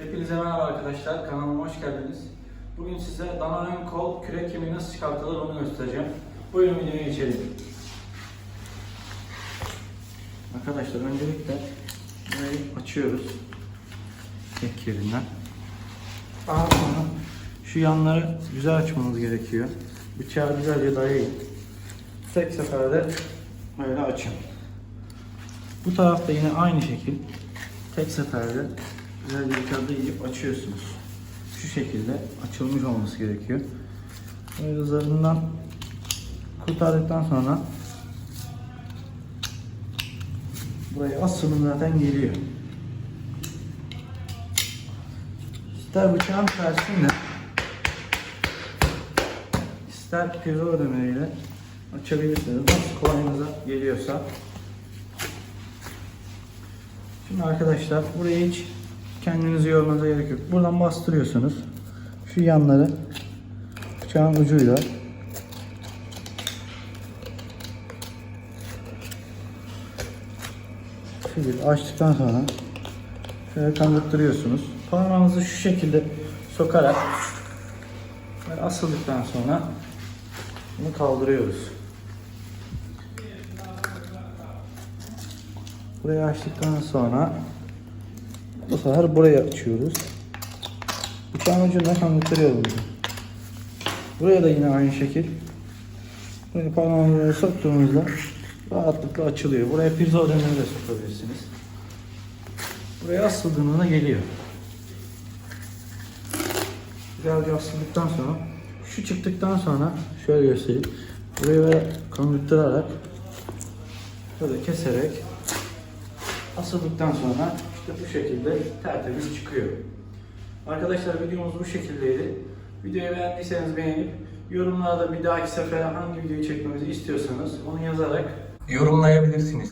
Hepinize merhaba arkadaşlar, kanalıma hoş geldiniz. Bugün size dana ön kol kürek kemiği nasıl çıkartılır onu göstereceğim. Buyurun videoya geçelim. Arkadaşlar öncelikle burayı açıyoruz. Tek yerinden. Daha sonra şu yanları güzel açmanız gerekiyor. Bıçağı güzelce dayayın. Tek seferde böyle açın. Bu tarafta yine aynı şekil tek seferde güzelce bıçağı dayayıp açıyorsunuz. Şu şekilde açılmış olması gerekiyor. Böyle zarından kurtardıktan sonra buraya asılın zaten geliyor. İster bıçağın tersine ister pivot ödemeliyle açabilirsiniz. Nasıl kolayınıza geliyorsa. Şimdi arkadaşlar buraya hiç kendinizi yormanıza gerek yok. Buradan bastırıyorsunuz. Şu yanları bıçağın ucuyla şöyle açtıktan sonra şöyle kandırttırıyorsunuz. Parmağınızı şu şekilde sokarak asıldıktan sonra bunu kaldırıyoruz. Burayı açtıktan sonra bu sefer burayı açıyoruz. Bıçağın ucundan kandırıyoruz. Buraya da yine aynı şekil. Buraya parmağımızı soktuğumuzda rahatlıkla açılıyor. Buraya pirzola demiri de sokabilirsiniz. Buraya asıldığında geliyor. Güzelce asıldıktan sonra şu çıktıktan sonra şöyle göstereyim. Burayı böyle kandırtırarak şöyle keserek asıldıktan sonra işte bu şekilde tertemiz çıkıyor. Arkadaşlar videomuz bu şekildeydi. Videoyu beğendiyseniz beğenip yorumlarda bir dahaki sefere hangi videoyu çekmemizi istiyorsanız onu yazarak yorumlayabilirsiniz.